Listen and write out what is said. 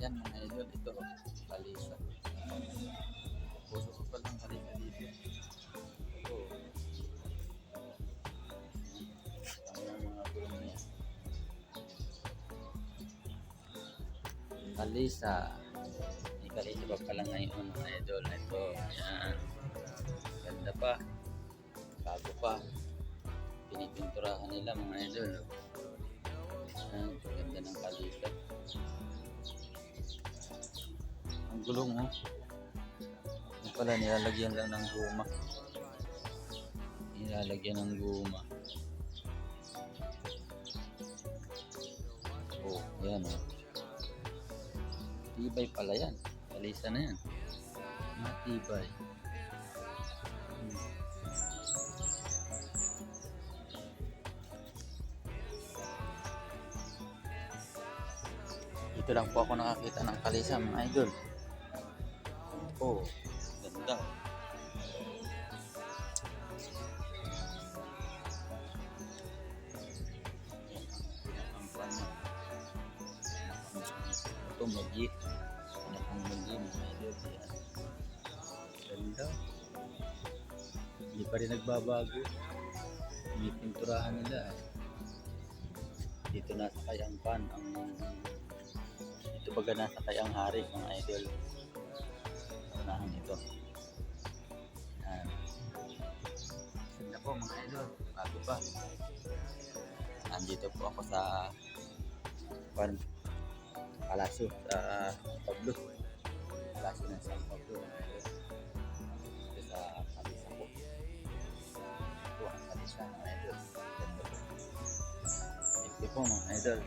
Yan mga idol, ito kalisa. Puso ko palang kalisa dito. Ito. Ang mga gulong niya. Kalisa. May kalisa pa pala ngayon mga idol. Ito, yan. Ganda pa. Bago pa. Pinipinturahan nila mga idol. Yan, ganda ng kalisa. Gulong oh. Yung pala nilalagyan lang ng guma. Nilalagyan ng guma. Oh, yan oh. Tibay pala yan. Kalisa na yan. Matibay. Hmm. Dito lang po ako nakakita ng kalisa mga idol. Oh, ganda. Ang pano. Ito magi. Ang magi mga idol. Yan. Ganda. Hindi pa rin nagbabago. May pinturahan nila. eh. Dito nasa kayang pan ang ito baga nasa kayang hari mga idol unahan ito yan ganda po mga idol. Bago pa. Andito po ako sa pan palasyo sa Pablo. Palasyo ng San Pablo. Dito sa kalisa po. Ito ang kalisa mga idol. Ganda po. Thank you po mga idol